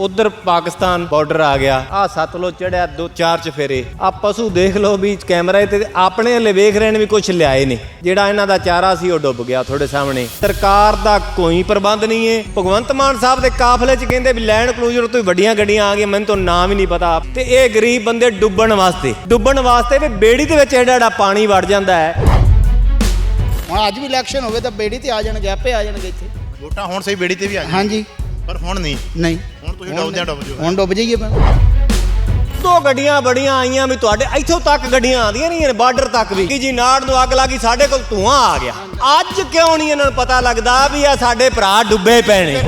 ਉਧਰ ਪਾਕਿਸਤਾਨ ਬਾਰਡਰ ਆ ਗਿਆ। ਆ ਸਤਲੁਜ ਚੜਿਆ ਦੋ ਚਾਰ ਚਫੇਰੇ ਆ ਪਸ਼ੂ ਦੇਖ ਲਓ ਵੀ ਕੈਮਰਾ ਤੇ ਆਪਣੇ ਹਲੇ ਵੇਖ ਰਹੇ ਨੇ ਵੀ ਕੁਝ ਲਿਆਏ ਨੇ। ਜਿਹੜਾ ਇਹਨਾਂ ਦਾ ਚਾਰਾ ਸੀ ਉਹ ਡੁੱਬ ਗਿਆ ਤੁਹਾਡੇ ਸਾਹਮਣੇ। ਸਰਕਾਰ ਦਾ ਕੋਈ ਪ੍ਰਬੰਧ ਨਹੀਂ ਹੈ ਭਗਵੰਤ ਮਾਨ ਸਾਹਿਬ ਦੇ ਕਾਫਲੇ 'ਚ ਕਹਿੰਦੇ ਵੀ ਲੈਂਡ ਕਲੂਜ਼ਰ ਤੋਂ ਹੀ ਵੱਡੀਆਂ ਗੱਡੀਆਂ ਆ ਗਈਆਂ ਮੈਨੂੰ ਤਾਂ ਨਾਮ ਹੀ ਨਹੀਂ ਪਤਾ। ਤੇ ਇਹ ਗਰੀਬ ਬੰਦੇ ਡੁੱਬਣ ਵਾਸਤੇ ਡੁੱਬਣ ਵਾਸਤੇ ਵੀ ਬੇੜੀ ਦੇ ਵਿੱਚ ਐਡਾ ਐਡਾ ਪਾਣੀ ਵੜ ਜਾਂਦਾ ਹੈ। ਹੁਣ ਅੱਜ ਵੀ ਇਲੈਕਸ਼ਨ ਹੋਵੇ ਤਾਂ ਬੇੜੀ ਤੇ ਆ ਜਾਣਗੇ ਆਪੇ ਆ ਜਾਣਗੇ ਇੱਥੇ। ਵੋਟਾਂ ਹੁਣ ਸਹੀ ਬੇੜੀ ਤੇ ਵੀ ਆ ਜਾਣ ਹਾਂਜੀ। ਪਰ ਹੁਣ ਨਹੀਂ। ਨਹੀਂ। ਤੁਸੀਂ ਡੁੱਬਦਿਆਂ ਡੁੱਬ ਜਾਓ। ਹੁਣ ਡੁੱਬ ਜਾਈਏ ਮੈਂ ਦੋ ਗੱਡੀਆਂ ਬੜੀਆਂ ਆਈਆਂ ਵੀ ਤੁਹਾਡੇ ਇੱਥੋਂ ਤੱਕ ਗੱਡੀਆਂ ਆਉਂਦੀਆਂ ਨਹੀਂ ਬਾਰਡਰ ਤੱਕ ਵੀ। ਕਿ ਜੀ ਨਾੜ ਨੂੰ ਅੱਗ ਲੱਗੀ ਸਾਡੇ ਕੋਲ ਧੂਆਂ ਆ ਗਿਆ। ਅੱਜ ਕਿਉਂ ਨਹੀਂ ਇਹਨਾਂ ਨੂੰ ਪਤਾ ਲੱਗਦਾ ਵੀ ਆ ਸਾਡੇ ਭਰਾ ਡੁੱਬੇ ਪਏ ਨੇ?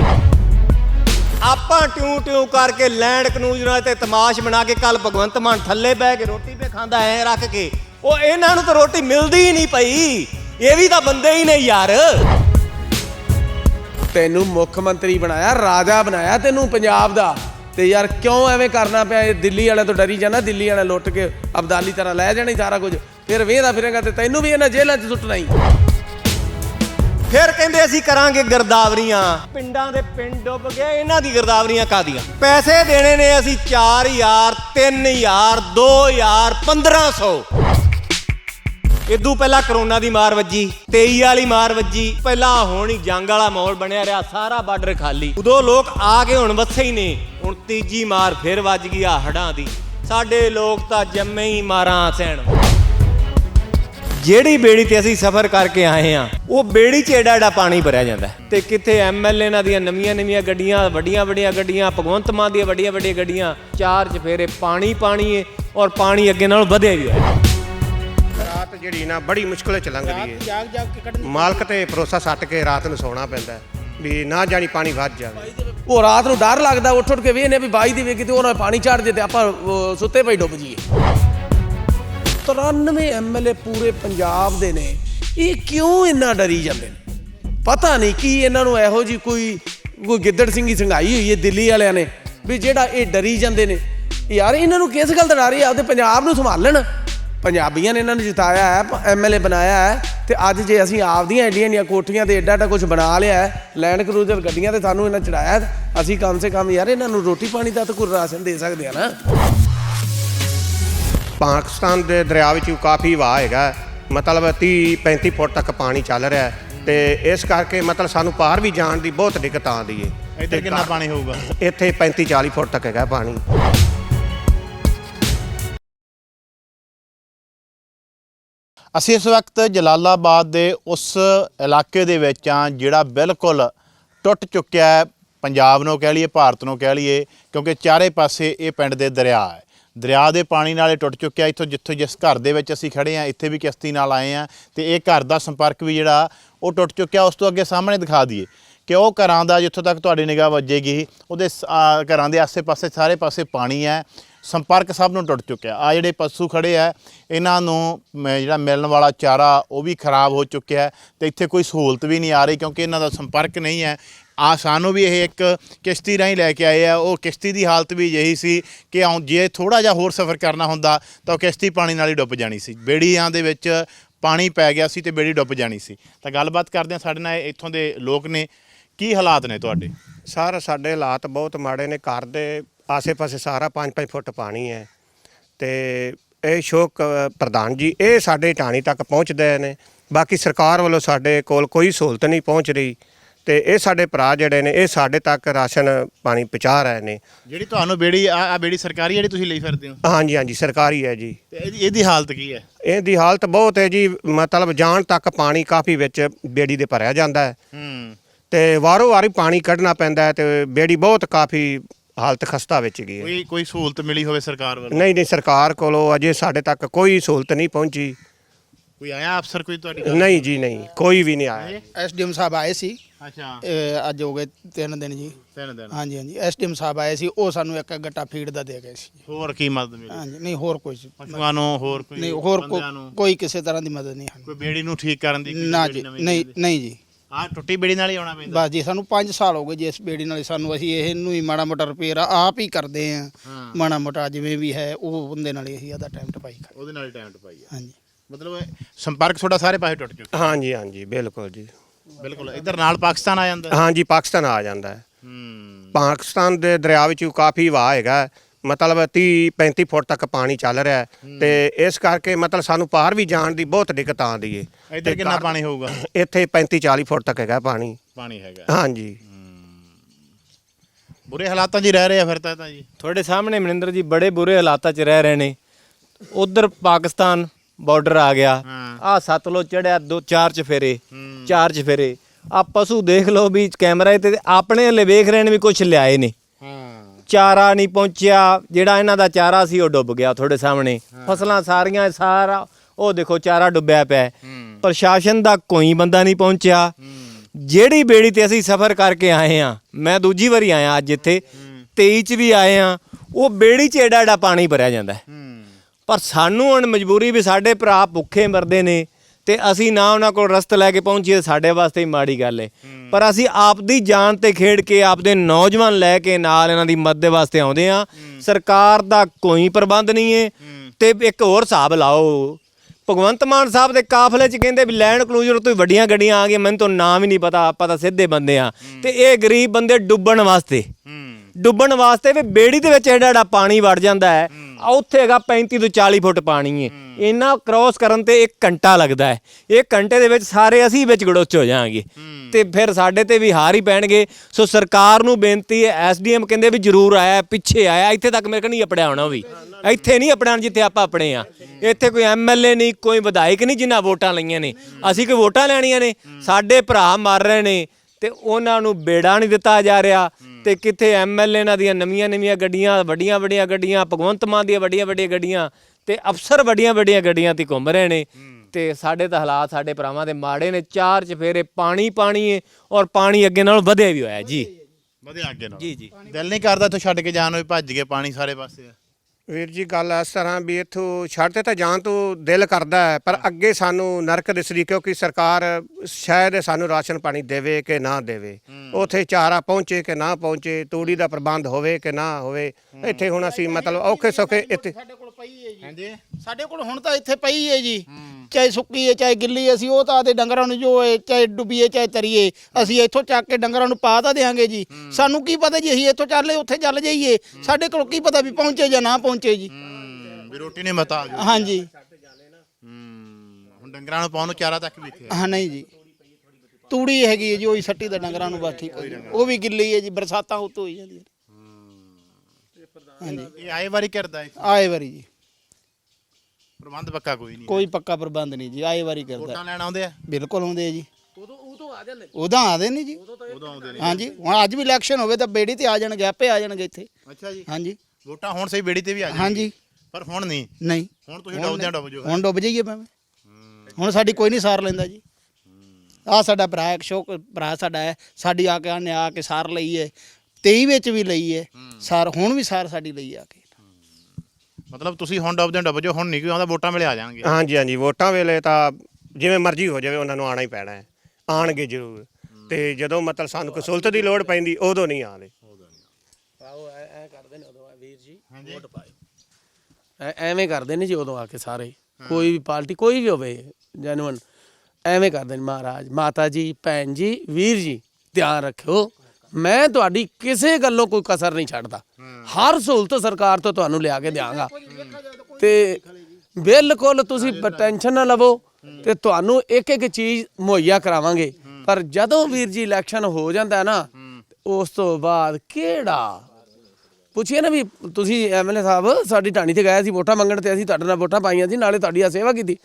ਆਪਾਂ ਟਿਊ ਟਿਊ ਕਰਕੇ ਲੈਂਡ ਕਨੂਜਰਾਂ ਤੇ ਤਮਾਸ਼ ਬਣਾ ਕੇ ਕੱਲ ਭਗਵੰਤ ਮਾਨ ਥੱਲੇ ਬਹਿ ਕੇ ਰੋਟੀ ਪੇ ਖਾਂਦਾ ਐ ਰੱਖ ਕੇ ਉਹ ਇਹਨਾਂ ਨੂੰ ਤਾਂ ਰੋਟੀ ਮਿਲਦੀ ਹੀ ਨਹੀਂ ਪਈ। ਇਹ ਵੀ ਤਾਂ ਬੰਦੇ ਹੀ ਨੇ ਯਾਰ। ਤੈਨੂੰ ਮੁੱਖ ਮੰਤਰੀ ਬਣਾਇਆ, ਰਾਜਾ ਬਣਾਇਆ ਤੈਨੂੰ ਪੰਜਾਬ ਦਾ। ਤੇ ਯਾਰ ਕਿਉਂ ਐਵੇਂ ਕਰਨਾ ਪਿਆ? ਇਹ ਦਿੱਲੀ ਵਾਲਿਆਂ ਤੋਂ ਡਰੀ ਜਾਣਾ ਦਿੱਲੀ ਵਾਲਾ ਲੁੱਟ ਕੇ ਅਬਦਾਲੀ ਤਰ੍ਹਾਂ ਲੈ ਜਾਣਾ ਸਾਰਾ ਕੁਝ। ਫਿਰ ਵੇਹਦਾ ਫਿਰੇਗਾ ਤੇ ਤੈਨੂੰ ਵੀ ਇਹਨਾਂ ਜੇਲ੍ਹਾਂ 'ਚ ਸੁੱਟਣਾ ਹੀ। ਫਿਰ ਕਹਿੰਦੇ ਅਸੀਂ ਕਰਾਂਗੇ ਗਰਦਾਵਰੀਆਂ। ਪਿੰਡਾਂ ਦੇ ਪਿੰਡ ਡੁੱਬ ਗਏ, ਇਹਨਾਂ ਦੀ ਗਰਦਾਵਰੀਆਂ ਕਾਦੀਆਂ ਪੈਸੇ ਦੇਣੇ ਨੇ ਅਸੀਂ 4000 3000 2000 1500 ਇਦੋਂ ਪਹਿਲਾਂ ਕਰੋਨਾ ਦੀ ਮਾਰ ਵੱਜੀ 23 ਵਾਲੀ ਮਾਰ ਵੱਜੀ, ਪਹਿਲਾਂ ਹੁਣ ਹੀ ਜੰਗ ਵਾਲਾ ਮਾਹੌਲ ਬਣਿਆ ਰਿਹਾ, ਸਾਰਾ ਬਾਰਡਰ ਖਾਲੀ। ਉਦੋਂ ਲੋਕ ਆ ਕੇ ਹੁਣ ਵੱਸੇ ਹੀ ਨੇ, ਹੁਣ ਤੀਜੀ ਮਾਰ ਫਿਰ ਵੱਜ ਗਈ ਆ ਹੜਾਂ ਦੀ। ਸਾਡੇ ਲੋਕ ਤਾਂ ਜੰਮੇ ਹੀ ਮਾਰਾਂ ਸਹਿਣ। ਜਿਹੜੀ ਬੇੜੀ ਤੇ ਅਸੀਂ ਸਫ਼ਰ ਕਰਕੇ ਆਏ ਆ ਉਹ ਬੇੜੀ 'ਚ ਏਡਾ ਏਡਾ ਪਾਣੀ ਭਰਿਆ ਜਾਂਦਾ ਹੈ। ਤੇ ਕਿੱਥੇ ਐਮਐਲਏ ਨਾਲ ਦੀਆਂ ਨਵੀਆਂ ਨਵੀਆਂ ਗੱਡੀਆਂ, ਵੱਡੀਆਂ ਵੱਡੀਆਂ ਗੱਡੀਆਂ, ਭਗਵੰਤ ਮਾਨ ਦੀਆਂ ਵੱਡੀਆਂ ਵੱਡੀਆਂ ਗੱਡੀਆਂ, ਚਾਰ ਚਫੇਰੇ ਪਾਣੀ ਪਾਣੀ ਏ ਔਰ ਪਾਣੀ ਅੱਗੇ ਨਾਲੋਂ ਵਧਿਆ ਵੀ ਹੈ ਰਾਤ ਜਿਹੜੀ ਨਾ ਬੜੀ ਮੁਸ਼ਕਲ ਚ ਲੰਘਦੀ ਹੈ ਜਾਗ ਜਾਗ ਕੇ ਕੱਢਣੀ ਮਾਲਕ ਤੇ ਭਰੋਸਾ ਸੱਟ ਕੇ ਰਾਤ ਨੂੰ ਸੌਣਾ ਪੈਂਦਾ ਹੈ ਵੀ ਨਾ ਜਾਣੀ ਪਾਣੀ ਵੱਧ ਜਾਵੇ। ਉਹ ਰਾਤ ਨੂੰ ਡਰ ਲੱਗਦਾ ਉੱਠ ਉੱਠ ਕੇ ਵੇਹਨੇ ਵੀ ਬਾਈ ਦੀ ਵੇਖੀ ਤੇ ਉਹਨਾਂ ਪਾਣੀ ਚੜ ਜੇ ਤੇ ਆਪਾਂ ਸੁੱਤੇ ਪਈ ਡੁੱਬ ਜੀਏ 93 ਐਮਐਲਏ ਪੂਰੇ ਪੰਜਾਬ ਦੇ ਨੇ। ਇਹ ਕਿਉਂ ਇੰਨਾ ਡਰੀ ਜਾਂਦੇ ਨੇ? ਪਤਾ ਨਹੀਂ ਕੀ ਇਹਨਾਂ ਨੂੰ ਇਹੋ ਜੀ ਕੋਈ ਕੋਈ ਗਿੱਦੜ ਸਿੰਘੀ ਸੰਘਾਈ ਹੋਈ ਹੈ ਦਿੱਲੀ ਵਾਲਿਆਂ ਨੇ ਵੀ ਜਿਹੜਾ ਇਹ ਡਰੀ ਜਾਂਦੇ ਨੇ। ਯਾਰ ਇਹਨਾਂ ਨੂੰ ਕਿਸ ਗੱਲ ਦਾ ਡਰ ਹੈ? ਆਪਦੇ ਪੰਜਾਬ ਨੂੰ ਸੰਭਾਲਣ। ਪੰਜਾਬੀਆਂ ਨੇ ਇਹਨਾਂ ਨੂੰ ਜਿਤਾਇਆ ਹੈ ਐਮਐਲਏ ਬਣਾਇਆ ਹੈ ਤੇ ਅੱਜ ਜੇ ਅਸੀਂ ਆਪਦੀਆਂ ਐਡੀਆਂ ਐਡੀਆਂ ਕੋਠੀਆਂ ਤੇ ਐਡਾ ਐਡਾ ਕੁਝ ਬਣਾ ਲਿਆ ਹੈ ਲੈਂਡ ਕਰੂਜ਼ਰ ਗੱਡੀਆਂ ਤੇ ਸਾਨੂੰ ਇਹਨਾਂ ਚੜਾਇਆ ਅਸੀਂ ਕਮ ਸੇ ਕਮ ਯਾਰ ਇਹਨਾਂ ਨੂੰ ਰੋਟੀ ਪਾਣੀ ਦਾ ਤਾਂ ਕੋਈ ਰਾਸ਼ਨ ਦੇ ਸਕਦੇ ਆ ਨਾ। ਪਾਕਿਸਤਾਨ ਦੇ ਦਰਿਆ ਵਿੱਚ ਕਾਫੀ ਵਹਾਅ ਹੈਗਾ। ਮਤਲਬ 30 35 ਫੁੱਟ ਤੱਕ ਪਾਣੀ ਚੱਲ ਰਿਹਾ ਹੈ ਤੇ ਇਸ ਕਰਕੇ ਮਤਲਬ ਸਾਨੂੰ ਪਾਰ ਵੀ ਜਾਣ ਦੀ ਬਹੁਤ ਦਿੱਕਤ ਆਉਂਦੀ ਹੈ। ਇੱਧਰ ਕਿੰਨਾ ਪਾਣੀ ਹੋਊਗਾ? ਇੱਥੇ 35 40 ਫੁੱਟ ਤੱਕ ਹੈਗਾ ਪਾਣੀ। ਅਸੀਂ ਇਸ ਵਕਤ ਜਲਾਲਾਬਾਦ ਦੇ ਉਸ ਇਲਾਕੇ ਦੇ ਵਿੱਚ ਆ ਜਿਹੜਾ ਬਿਲਕੁਲ ਟੁੱਟ ਚੁੱਕਿਆ ਹੈ, ਪੰਜਾਬ ਨੂੰ ਕਹਿ ਲਈਏ, ਭਾਰਤ ਨੂੰ ਕਹਿ ਲਈਏ, ਕਿਉਂਕਿ ਚਾਰੇ ਪਾਸੇ ਇਹ ਪਿੰਡ ਦੇ ਦਰਿਆ ਹੈ। ਦਰਿਆ ਦੇ ਪਾਣੀ ਨਾਲ ਇਹ ਟੁੱਟ ਚੁੱਕਿਆ, ਇੱਥੋਂ ਜਿੱਥੋਂ ਜਿਸ ਘਰ ਦੇ ਵਿੱਚ ਅਸੀਂ ਖੜੇ ਆ ਇੱਥੇ ਵੀ ਕਿਸ਼ਤੀ ਨਾਲ ਆਏ ਆ ਤੇ ਇਹ ਘਰ ਦਾ ਸੰਪਰਕ ਵੀ ਜਿਹੜਾ, ਉਹ ਟੁੱਟ ਚੁੱਕਿਆ, ਉਸ ਤੋਂ ਅੱਗੇ ਸਾਹਮਣੇ ਦਿਖਾ ਦਈਏ ਕਿ ਉਹ ਘਰਾਂ ਦਾ ਜਿੱਥੋਂ ਤੱਕ ਤੁਹਾਡੀ ਨਿਗਾਹ ਵੱਜੇਗੀ, ਉਹਦੇ ਸ- ਘਰਾਂ ਦੇ ਆਸੇ-ਪਾਸੇ, ਸਾਰੇ ਪਾਸੇ ਪਾਣੀ ਹੈ। ਸੰਪਰਕ ਸਭ ਨੂੰ ਟੁੱਟ ਚੁੱਕਿਆ। ਆ ਜਿਹੜੇ ਪਸ਼ੂ ਖੜੇ ਆ ਇਹਨਾਂ ਨੂੰ ਮ, ਜਿਹੜਾ ਮਿਲਣ ਵਾਲਾ ਚਾਰਾ ਉਹ ਵੀ ਖਰਾਬ ਹੋ ਚੁੱਕਿਆ ਹੈ ਤੇ ਇੱਥੇ ਕੋਈ ਸਹੂਲਤ ਵੀ ਨਹੀਂ ਆ ਰਹੀ ਕਿਉਂਕਿ ਇਹਨਾਂ ਦਾ ਸੰਪਰਕ ਨਹੀਂ ਹੈ। ਆ ਸਾਨੂੰ ਵੀ ਇਹ ਇੱਕ ਕਿਸ਼ਤੀ ਰਾਹੀਂ ਲੈ ਕੇ ਆਏ ਆ। ਉਹ ਕਿਸ਼ਤੀ ਦੀ ਹਾਲਤ ਵੀ ਇਹੀ ਸੀ ਕਿ ਆਉਂ ਜੇ ਥੋੜਾ ਜਿਹਾ ਹੋਰ ਸਫ਼ਰ ਕਰਨਾ ਹੁੰਦਾ ਤਾਂ ਉਹ ਕਿਸ਼ਤੀ ਪਾਣੀ ਨਾਲ ਹੀ ਡੁੱਬ ਜਾਣੀ ਸੀ। ਬੇੜੀਆਂ ਦੇ ਵਿੱਚ ਪਾਣੀ ਪੈ ਗਿਆ ਸੀ ਤੇ ਬੇੜੀ ਡੁੱਬ ਜਾਣੀ ਸੀ। ਤਾਂ ਗੱਲਬਾਤ ਕਰਦੇ ਹਾਂ ਸਾਡੇ ਨਾਲ ਇੱਥੋਂ ਦੇ ਲੋਕ ਨੇ। ਕੀ ਹਾਲਾਤ ਨੇ ਤੁਹਾਡੇ? ਸਾਰਾ ਸਾਡੇ ਹਾਲਾਤ ਬਹੁਤ ਮਾੜੇ ਨੇ। ਘਰ ਦੇ ਆਸੇ-ਪਾਸੇ ਸਾਰਾ 5-5 ਫੁੱਟ ਪਾਣੀ ਹੈ ਤੇ ਇਹ ਸ਼ੋਕ ਪ੍ਰਧਾਨ ਜੀ ਇਹ ਸਾਡੇ ਟਾਣੀ ਤੱਕ ਪਹੁੰਚਦੇ ਨੇ। ਬਾਕੀ ਸਰਕਾਰ ਵੱਲੋਂ ਸਾਡੇ ਕੋਲ ਕੋਈ ਸਹੂਲਤ ਨਹੀਂ ਪਹੁੰਚ ਰਹੀ ਤੇ ਇਹ ਸਾਡੇ ਭਰਾ ਜਿਹੜੇ ਨੇ ਇਹ ਸਾਡੇ ਤੱਕ ਰਾਸ਼ਨ ਪਾਣੀ ਪਹੁੰਚਾ ਰਹੇ ਨੇ। ਜਿਹੜੀ ਤੁਹਾਨੂੰ ਬੇੜੀ ਆ ਆ ਬੇੜੀ ਸਰਕਾਰੀ ਜਿਹੜੀ ਤੁਸੀਂ ਲਈ ਫਿਰਦੇ ਹੋ? ਹਾਂਜੀ ਹਾਂਜੀ ਸਰਕਾਰੀ ਹੈ ਜੀ। ਤੇ ਇਹਦੀ ਇਹਦੀ ਹਾਲਤ ਕੀ ਹੈ? ਇਹਦੀ ਹਾਲਤ ਬਹੁਤ ਹੈ ਜੀ ਮਤਲਬ ਜਾਣ ਤੱਕ ਪਾਣੀ ਕਾਫੀ ਵਿੱਚ ਬੇੜੀ ਦੇ ਭਰਿਆ ਜਾਂਦਾ ਹੈ। ਹੂੰ। ਤੇ ਵਾਰੋ ਵਾਰੀ ਪਾਣੀ ਕੱਢਣਾ ਪੈਂਦਾ ਹੈ ਤੇ ਬੇੜੀ ਬਹੁਤ ਕਾਫੀ ਹਾਲਤ ਖਸਤਾ ਵਿੱਚ ਗਈ ਹੈ। ਕੋਈ ਕੋਈ ਸਹੂਲਤ ਮਿਲੀ ਹੋਵੇ ਸਰਕਾਰ ਵੱਲੋਂ? ਨਹੀਂ ਨਹੀਂ ਸਰਕਾਰ ਕੋਲੋਂ ਅਜੇ ਸਾਡੇ ਤੱਕ ਕੋਈ ਸਹੂਲਤ ਨਹੀਂ ਪਹੁੰਚੀ। ਕੋਈ ਆਇਆ ਅਫਸਰ ਕੋਈ ਤੁਹਾਡੀ ਨਹੀਂ ਜੀ ਨਹੀਂ ਕੋਈ ਵੀ ਨਹੀਂ ਆਇਆ। ਐਸਡੀਐਮ ਸਾਹਿਬ ਆਏ ਸੀ। ਅੱਛਾ। ਅੱਜ ਹੋ ਗਏ ਤਿੰਨ ਦਿਨ ਜੀ। ਤਿੰਨ ਦਿਨ। ਹਾਂਜੀ ਹਾਂਜੀ। ਐਸਡੀਐਮ ਸਾਹਿਬ ਆਏ ਸੀ ਉਹ ਸਾਨੂੰ ਇੱਕ ਗੱਟਾ ਫੀਡ ਦਾ ਦੇ ਗਏ ਸੀ। ਹੋਰ ਕੀ ਮਦਦ ਮਿਲੀ? ਹਾਂਜੀ ਨਹੀਂ ਹੋਰ ਕੋਈ ਪਸ਼ੂਆਂ ਨੂੰ ਹੋਰ ਕੋਈ ਨਹੀਂ ਹੋਰ ਕੋਈ ਕਿਸੇ ਤਰ੍ਹਾਂ ਦੀ ਮਦਦ ਨਹੀਂ ਕੋਈ ਬੇੜੀ ਨੂੰ ਠੀਕ ਕਰਨ ਦੀ ਕੋਈ ਨਾ ਜੀ ਨਹੀਂ? ਨਹੀਂ ਜੀ। ਆਹ ਟੁੱਟੀ ਬੇੜੀ ਨਾਲ ਹੀ ਆਉਣਾ ਪੈਂਦਾ। ਬਸ ਜੀ ਸਾਨੂੰ 5 ਸਾਲ ਹੋ ਗਏ ਜੀ ਇਸ ਬੇੜੀ ਨਾਲ ਹੀ ਸਾਨੂੰ ਅਸੀਂ ਇਹਨੂੰ ਹੀ ਮਾੜਾ ਮੋਟਾ ਰਿਪੇਅਰ ਆਪ ਹੀ ਕਰਦੇ ਆ ਹਾਂ। ਮਾੜਾ ਮੋਟਾ ਜਿਵੇਂ ਵੀ ਹੈ ਉਹ ਬੰਦੇ ਨਾਲ ਹੀ ਅਸੀਂ ਆਦਾ ਟਾਈਮ ਟਪਾਈ ਕਰ ਉਹਦੇ ਨਾਲ ਹੀ ਟਾਈਮ ਟਪਾਈ ਹੈ ਹਾਂਜੀ। ਮਤਲਬ ਇਹ ਸੰਪਰਕ ਤੁਹਾਡਾ ਸਾਰੇ ਪਾਸੇ ਟੁੱਟ ਚੁੱਕਾ। ਹਾਂਜੀ ਹਾਂਜੀ ਬਿਲਕੁਲ ਜੀ। ਬਿਲਕੁਲ ਇੱਧਰ ਨਾਲ ਪਾਕਿਸਤਾਨ ਆ ਜਾਂਦਾ। ਹਾਂਜੀ ਪਾਕਿਸਤਾਨ ਆ ਜਾਂਦਾ ਹੈ। ਹੂੰ। ਪਾਕਿਸਤਾਨ ਦੇ ਦਰਿਆ ਵਿੱਚ ਕਾਫੀ ਵਹਾਅ ਹੈਗਾ ਹੈ। ਮਤਲਬ 30 35 ਫੁੱਟ ਤੱਕ ਪਾਣੀ ਚੱਲ ਰਿਹਾ ਹੈ। ਤੇ ਇਸ ਕਰਕੇ ਮਤਲਬ ਸਾਨੂੰ ਪਾਰ ਵੀ ਜਾਣ ਦੀ ਬਹੁਤ ਦਿੱਕਤ ਆਉਂਦੀ ਹੈ ਇੱਧਰ ਕਿੰਨਾ ਪਾਣੀ ਹੋਊਗਾ? ਇੱਥੇ 35 40 ਫੁੱਟ ਤੱਕ ਹੈਗਾ ਪਾਣੀ। ਪਾਣੀ ਹੈਗਾ। ਹਾਂਜੀ। ਬੁਰੇ ਹਾਲਾਤਾਂ 'ਚ ਹੀ ਰਹਿ ਰਹੇ ਆ ਫਿਰ ਤਾਂ ਜੀ। ਤੁਹਾਡੇ ਸਾਹਮਣੇ ਮਨਿੰਦਰ ਜੀ ਬੜੇ ਬੁਰੇ ਹਾਲਾਤਾਂ 'ਚ ਰਹਿ ਰਹੇ ਨੇ। ਉਧਰ ਪਾਕਿਸਤਾਨ ਬਾਰਡਰ ਆ ਗਿਆ। ਆ ਸਤਲੁਜ ਚੜਿਆ ਦੋ ਚਾਰ ਚਫੇਰੇ ਚਾਰ ਚਫੇਰੇ ਆ ਪਸ਼ੂ ਦੇਖ ਲਓ ਵੀ ਕੈਮਰਾ ਤੇ ਆਪਣੇ ਹਲੇ ਵੇਖ ਰਹੇ ਨੇ ਵੀ ਕੁਝ ਲਿਆਏ ਨੇ। ਹਾਂ। ਚਾਰਾ ਨਹੀਂ ਪਹੁੰਚਿਆ। ਜਿਹੜਾ ਇਹਨਾਂ ਦਾ ਚਾਰਾ ਸੀ ਉਹ ਡੁੱਬ ਗਿਆ ਤੁਹਾਡੇ ਸਾਹਮਣੇ। ਫਸਲਾਂ ਸਾਰੀਆਂ ਸਾਰਾ ਉਹ ਦੇਖੋ ਚਾਰਾ ਡੁੱਬਿਆ ਪਿਆ। ਪ੍ਰਸ਼ਾਸਨ ਦਾ ਕੋਈ ਬੰਦਾ ਨਹੀਂ ਪਹੁੰਚਿਆ। ਜਿਹੜੀ ਬੇੜੀ ਤੇ ਅਸੀਂ ਸਫ਼ਰ ਕਰਕੇ ਆਏ ਆ ਮੈਂ ਦੂਜੀ ਵਾਰੀ ਆਇਆ ਅੱਜ ਇੱਥੇ 23 ਚ ਵੀ ਆਏ ਆ ਉਹ ਬੇੜੀ ਚ ਏਡਾ ਏਡਾ ਪਾਣੀ ਭਰਿਆ ਜਾਂਦਾ ਪਰ ਸਾਨੂੰ ਹੁਣ ਮਜਬੂਰੀ ਵੀ ਸਾਡੇ ਭਰਾ ਭੁੱਖੇ ਮਰਦੇ ਨੇ। ਤੇ ਅਸੀਂ ਨਾ ਉਹਨਾਂ ਕੋਲ ਰਸਤ ਲੈ ਕੇ ਪਹੁੰਚੀਏ ਸਾਡੇ ਵਾਸਤੇ ਹੀ ਮਾੜੀ ਗੱਲ ਹੈ। ਪਰ ਅਸੀਂ ਆਪਦੀ ਜਾਨ ਤੇ ਖੇਡ ਕੇ ਆਪਦੇ ਨੌਜਵਾਨ ਲੈ ਕੇ ਨਾਲ ਇਹਨਾਂ ਦੀ ਮਦਦ ਵਾਸਤੇ ਆਉਂਦੇ ਆ ਸਰਕਾਰ ਦਾ ਕੋਈ ਪ੍ਰਬੰਧ ਨਹੀਂ ਹੈ। ਤੇ ਇੱਕ ਹੋਰ ਹਿਸਾਬ ਲਾਓ ਭਗਵੰਤ ਮਾਨ ਸਾਹਿਬ ਦੇ ਕਾਫਲੇ 'ਚ ਕਹਿੰਦੇ ਵੀ ਲੈਂਡ ਕਲੂਜ਼ਰ ਤੋਂ ਵੱਡੀਆਂ ਗੱਡੀਆਂ ਆ ਗਈਆਂ ਮੈਨੂੰ ਤਾਂ ਨਾਮ ਹੀ ਨਹੀਂ ਪਤਾ ਆਪਾਂ ਤਾਂ ਸਿੱਧੇ ਬੰਦੇ ਆ ਤੇ ਇਹ ਗਰੀਬ ਬੰਦੇ ਡੁੱਬਣ ਵਾਸਤੇ। ਡੁੱਬਣ ਵਾਸਤੇ ਵੀ ਬੇੜੀ ਦੇ ਵਿੱਚ ਐਡਾ ਐਡਾ ਪਾਣੀ ਵੜ ਜਾਂਦਾ ਹੈ ਉੱਥੇ ਹੈਗਾ 35 ਤੋਂ 40 ਫੁੱਟ ਪਾਣੀ ਹੈ। ਇੰਨਾ ਕ੍ਰਾਸ ਕਰਨ ਤੇ 1 ਘੰਟਾ ਲੱਗਦਾ ਹੈ। ਇਹ ਘੰਟੇ ਦੇ ਵਿੱਚ ਸਾਰੇ ਅਸੀਂ ਵਿੱਚ ਗੜੋਚ ਹੋ ਜਾਾਂਗੇ। ਤੇ ਫਿਰ ਸਾਡੇ ਤੇ ਵੀ ਹਾਰ ਹੀ ਪੈਣਗੇ। ਸੋ ਸਰਕਾਰ ਨੂੰ ਬੇਨਤੀ ਹੈ ਐਸਡੀਐਮ ਕਹਿੰਦੇ ਵੀ ਜ਼ਰੂਰ ਆਇਆ ਪਿੱਛੇ ਆਇਆ ਇੱਥੇ ਤੱਕ ਮੇਰੇ ਕੋਲ ਨਹੀਂ ਅਪੜਿਆ ਹੋਣਾ ਵੀ। ਇੱਥੇ ਨਹੀਂ ਅਪੜਾਣ ਜਿੱਥੇ ਆਪਾਂ ਆਪਣੇ ਆ। ਇੱਥੇ ਕੋਈ ਐਮਐਲਏ ਨਹੀਂ ਕੋਈ ਵਿਧਾਇਕ ਨਹੀਂ ਜਿਨ੍ਹਾਂ ਵੋਟਾਂ ਲਈਆਂ ਨੇ। ਅਸੀਂ ਕੋਈ ਵੋਟਾਂ ਲੈਣੀਆਂ ਨੇ। ਸਾਡੇ ਭਰਾ ਮਰ ਰਹੇ ਨੇ। ਤੇ ਉਹਨਾਂ ਨੂੰ ਬੇੜਾ ਨਹੀਂ ਦਿੱਤਾ ਜਾ ਰਿਹਾ। ਤੇ ਕਿੱਥੇ ਐਮਐਲਏ ਇਹਨਾਂ ਦੀਆਂ ਨਵੀਆਂ ਨਵੀਆਂ ਗੱਡੀਆਂ ਵੱਡੀਆਂ ਵੱਡੀਆਂ ਗੱਡੀਆਂ ਭਗਵੰਤ ਮਾਨ ਦੀਆਂ ਵੱਡੀਆਂ ਵੱਡੀਆਂ ਗੱਡੀਆਂ ਤੇ ਅਫਸਰ ਵੱਡੀਆਂ ਵੱਡੀਆਂ ਗੱਡੀਆਂ ਤੇ ਘੁੰਮ ਰਹੇ ਨੇ। ਤੇ ਸਾਡੇ ਤਾਂ ਹਾਲਾਤ ਸਾਡੇ ਭਰਾਵਾਂ ਦੇ ਮਾੜੇ ਨੇ ਚਾਰ ਚਫੇਰੇ ਪਾਣੀ ਪਾਣੀ ਏ ਔਰ ਪਾਣੀ ਅੱਗੇ ਨਾਲੋਂ ਵਧਿਆ ਵੀ ਹੋਇਆ ਜੀ। ਵਧੀਆ ਅੱਗੇ ਨਾਲ। ਜੀ ਜੀ। ਦਿਲ ਨਹੀਂ ਕਰਦਾ ਇੱਥੋਂ ਛੱਡ ਕੇ ਜਾਣ ਨੂੰ ਵੀ ਭੱਜ ਗਏ ਪਾਣੀ ਸਾਰੇ ਪਾਸੇ। ਆ ਵੀਰ ਜੀ ਗੱਲ ਇਸ ਤਰ੍ਹਾਂ ਵੀ ਇੱਥੋਂ ਛੱਡ ਤੇ ਤਾਂ ਜਾਣ ਤੋਂ ਦਿਲ ਕਰਦਾ ਹੈ ਪਰ ਅੱਗੇ ਸਾਨੂੰ ਨਰਕ ਦਿਸਦੀ ਕਿਉਂਕਿ ਸਰਕਾਰ ਸ਼ਾਇਦ ਸਾਨੂੰ ਰਾਸ਼ਨ ਪਾਣੀ ਦੇਵੇ ਕਿ ਨਾ ਦੇਵੇ। ਉਥੇ ਚਾਰਾ ਪਹੁੰਚੇ ਕਿ ਨਾ ਪਹੁੰਚੇ ਤੂੜੀ ਦਾ ਪ੍ਰਬੰਧ ਹੋਵੇ ਕਿ ਨਾ ਹੋਵੇ ਇੱਥੇ ਹੁਣ ਅਸੀਂ ਮਤਲਬ ਔਖੇ ਸੌਖੇ ਇੱਥੇ ਸਾਡੇ ਕੋਲ ਪਈ ਹੈ ਜੀ। ਹਾਂਜੀ ਸਾਡੇ ਕੋਲ ਹੁਣ ਤਾਂ ਇੱਥੇ ਪਈ ਹੈ ਜੀ। ਚਾਹੇ ਸੁੱਕੀ ਹੈ ਚਾਹੇ ਗਿੱਲੀ ਹੈ, ਅਸੀਂ ਉਹ ਤਾਂ ਆਦੇ ਡੰਗਰਾਂ ਨੂੰ ਜੋ ਹੈ ਚਾਹੇ ਡੁੱਬੀਏ ਚਾਹੇ ਤਰੀਏ ਅਸੀਂ ਇੱਥੋਂ ਚੱਕ ਕੇ ਡੰਗਰਾਂ ਨੂੰ ਪਾ ਤਾਂ ਦੇਾਂਗੇ ਜੀ। ਸਾਨੂੰ ਕੀ ਪਤਾ ਜੀ ਅਸੀਂ ਇੱਥੋਂ ਚੱਲੇ ਉੱਥੇ ਚੱਲ ਜਾਈਏ। ਸਾਡੇ ਕੋਲ ਕੀ ਪਤਾ ਵੀ ਪਹੁੰਚੇ ਜਾਂ ਨਾ ਪਹੁੰਚੇ ਜੀ। ਵੀ ਰੋਟੀ ਨਹੀਂ ਮਤਾ ਆ ਹਾਂਜੀ। ਹੁਣ ਡੰਗਰਾਂ ਨੂੰ ਪਾਉਣ ਨੂੰ ਚਾਰਾ ਤੱਕ ਵੀ ਇੱਥੇ ਆ। ਹਾਂ ਨਹੀਂ ਜੀ। ਤੂੜੀ ਹੈਗੀ ਹੈ ਜੀ ਉਹੀ ਸੱਟੀ ਦਾ ਡੰਗਰਾਂ ਨੂੰ ਬਸ ਠੀਕ ਹੈ ਜੀ। ਉਹ ਵੀ ਗਿੱਲੀ ਹੈ ਜੀ ਬਰਸਾਤਾਂ ਉਤੋਂ ਹੋਈ ਜਾਂਦੀਆਂ ਹਾਂਜੀ। ਇਹ ਆਏ ਵਾਰੀ ਕਰਦਾ ਹੈ ਆਏ ਵਾਰੀ ਜੀ। ਪ੍ਰਬੰਧ ਪੱਕਾ ਕੋਈ ਨਹੀਂ ਕੋਈ ਪੱਕਾ ਪ੍ਰਬੰਧ ਨਹੀਂ ਜੀ ਆਏ ਵਾਰੀ ਕਰਦਾ ਵੋਟਾਂ ਲੈਣ ਆਉਂਦੇ ਆ? ਬਿਲਕੁਲ ਆਉਂਦੇ ਆ ਜੀ। ਉਦੋਂ ਆ ਜਾਂਦੇ ਉਦੋਂ ਆਦੇ ਨਹੀਂ ਜੀ। ਉਦੋਂ ਆਉਂਦੇ ਨੇ ਹਾਂਜੀ ਹੁਣ ਅੱਜ ਵੀ ਇਲੈਕਸ਼ਨ ਹੋਵੇ ਤਾਂ ਬੇੜੀ ਤੇ ਆ ਜਾਣਗੇ ਆਪੇ ਆ ਜਾਣਗੇ ਇੱਥੇ। ਅੱਛਾ ਜੀ। ਹਾਂਜੀ। ਵੋਟਾਂ ਹੁਣ ਸਹੀ ਬੇੜੀ ਤੇ ਵੀ ਆ ਜਾਣਗੀਆਂ। ਹਾਂਜੀ। ਪਰ ਹੁਣ ਨਹੀਂ। ਨਹੀਂ। ਹੁਣ ਤੁਸੀਂ ਡੁੱਬਦੇ ਡੁੱਬ ਜਾਓ। ਹੁਣ ਡੁੱਬ ਜਾਈਏ ਭਾਵੇਂ। ਹੁਣ ਸਾਡੀ ਕੋਈ ਨਹੀਂ ਸਾਰ ਲੈਂਦਾ ਜੀ। ਆ ਸਾਡਾ ਭਰਾ ਇੱਕ ਸ਼ੋਕ ਭਰਾ ਸਾਡਾ ਹੈ। ਸਾਡੀ ਆ ਕੇ ਆਨੇ ਆ ਕੇ ਸਾਰ ਲਈ ਹੈ। 23 ਵਿੱਚ ਵੀ ਲਈ ਹੈ। ਸਾਰ ਹੁਣ ਵੀ ਸਾਰ ਸਾਡੀ ਲਈ ਆ ਕੇ। ਮਤਲਬ ਤੁਸੀਂ ਹੁਣ ਡੁੱਬਦੇ ਡੁੱਬ ਜਾਓ ਹੁਣ ਨਹੀਂ ਕੋਈ ਆਉਂਦਾ ਵੋਟਾਂ ਵੇਲੇ ਆ ਜਾਣਗੇ। ਹਾਂਜੀ ਹਾਂਜੀ ਵੋਟਾਂ ਵੇਲੇ ਤਾਂ ਜਿਵੇਂ ਮਰਜ਼ੀ ਹੋ ਜਾਵੇ ਉਹਨਾਂ ਨੂੰ ਆਣਾ ਹੀ ਪੈਣਾ ਹੈ। ਆਣਗੇ ਜ਼ਰੂਰ। ਤੇ ਜਦੋਂ ਮਤਲਬ ਸਾਨੂੰ ਕੋਈ ਸੁਲਤ ਦੀ ਲੋੜ ਪੈਂਦੀ ਉਦੋਂ ਨਹੀਂ ਆਉਂਦੇ। ਆਓ ਐ ਐ ਕਰਦੇ ਨੇ ਉਦੋਂ ਵੀਰ ਜੀ ਵੋਟ ਪਾਇਓ। ਐ ਐਵੇਂ ਕਰਦੇ ਨੇ ਜੀ ਉਦੋਂ ਆ ਕੇ ਸਾਰੇ। ਕੋਈ ਵੀ ਪਾਰਟੀ ਕੋਈ ਵੀ ਹੋਵੇ ਜੈਨੂਨ ਐਵੇਂ ਕਰਦੇ ਨੇ ਮਹਾਰਾਜ। ਮਾਤਾ ਜੀ ਭੈਣ ਜੀ ਵੀਰ ਜੀ ਧਿਆਨ ਰੱਖਿਓ। ਮੈਂ ਤੁਹਾਡੀ ਕਿਸੇ ਗੱਲੋਂ ਕੋਈ ਕਸਰ ਨਹੀਂ ਛੱਡਦਾ। ਹਰ ਸਹੂਲਤ ਸਰਕਾਰ ਤੋਂ ਤੁਹਾਨੂੰ ਲਿਆ ਕੇ ਦਿਆਂਗਾ। ਤੇ ਬਿਲਕੁਲ ਤੁਸੀਂ ਟੈਨਸ਼ਨ ਨਾ ਲਵੋ ਤੇ ਤੁਹਾਨੂੰ ਇੱਕ ਇੱਕ ਚੀਜ਼ ਮੁਹੱਈਆ ਕਰਾਵਾਂਗੇ। ਪਰ ਜਦੋਂ ਵੀਰ ਜੀ ਇਲੈਕਸ਼ਨ ਹੋ ਜਾਂਦਾ ਨਾ ਉਸ ਤੋਂ ਬਾਅਦ ਕਿਹੜਾ? ਪੁੱਛਿਏ ਨਾ ਵੀ ਤੁਸੀਂ ਐਮਐਲਏ ਸਾਹਿਬ ਸਾਡੀ ਢਾਣੀ ਤੇ ਗਏ ਸੀ ਵੋਟਾਂ ਮੰਗਣ ਤੇ ਅਸੀਂ ਤੁਹਾਡੇ ਨਾਲ ਵੋਟਾਂ ਪਾਈਆਂ ਸੀ ਨਾਲੇ ਤੁਹਾਡੀ ਆ ਸੇਵਾ ਕੀਤੀ।